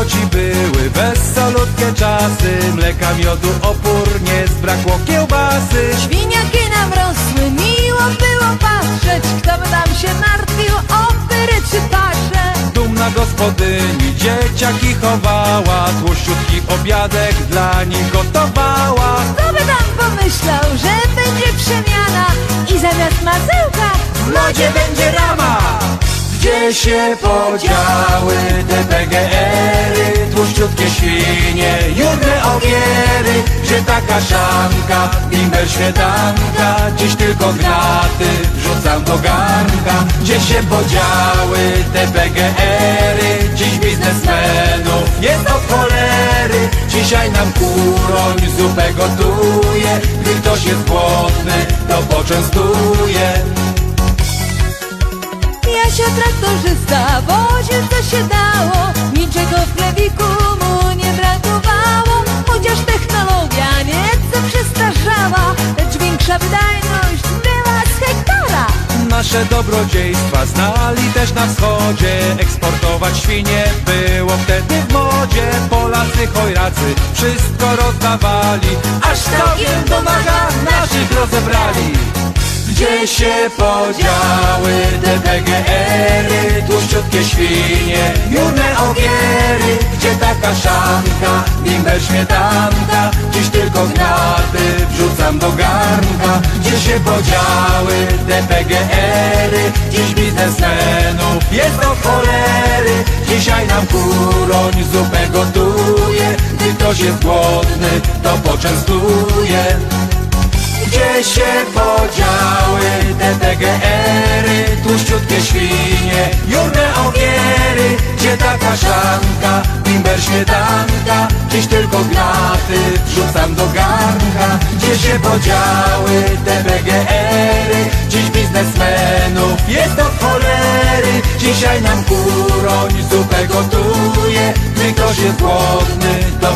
dobroci były wesolutkie czasy Mleka, miodu, opór, nie zbrakło kiełbasy. Świniaki nam rosły, miło było patrzeć. Kto by nam się martwił o pyry czy pasze? Dumna gospodyni dzieciaki chowała Tłuściutki obiadek dla nich gotowała. Kto by pomyślał, Gdzie się podziały. Te PGR-y Tłuściutkie świnie, jurne ogiery Gdzie ta kaszanka, bimber, śmietanka. Dziś tylko gnaty wrzucam do garnka. Gdzie się podziały te PGR-y Dziś biznesmenów jest od cholery. Dzisiaj nam kuroń zupę gotuje Gdy ktoś jest głodny, to poczęstuje Jasia traktorzysta woził co się dało. Niczego w plewiku mu nie brakowało Chociaż technologia nieco przestarzała. Lecz większa wydajność była z hektara. Nasze dobrodziejstwa znali też na wschodzie. Eksportować świnie było wtedy w modzie. Polacy chojracy wszystko rozdawali. Aż całkiem do naga naszych rozebrali Gdzie się podziały te PGR-y Tłuściutkie świnie, jurne ogiery Gdzie ta kaszanka, bimber, śmietanka Dziś tylko gnaty wrzucam do garnka. Gdzie się podziały te PGR-y Dziś biznesmenów jest od cholery. Dzisiaj nam kuroń zupę gotuje Gdy ktoś jest głodny, to poczęstuje. Gdzie się podziały te PGR-y Tłuściutkie świnie, jurne ogiery Gdzie ta kaszanka, bimber, śmietanka Dziś tylko gnaty wrzucam do garnka. Gdzie się podziały te PGR-y Dziś biznesmenów jest od cholery. Dzisiaj nam kuroń zupę gotuje Gdy ktoś jest głodny, to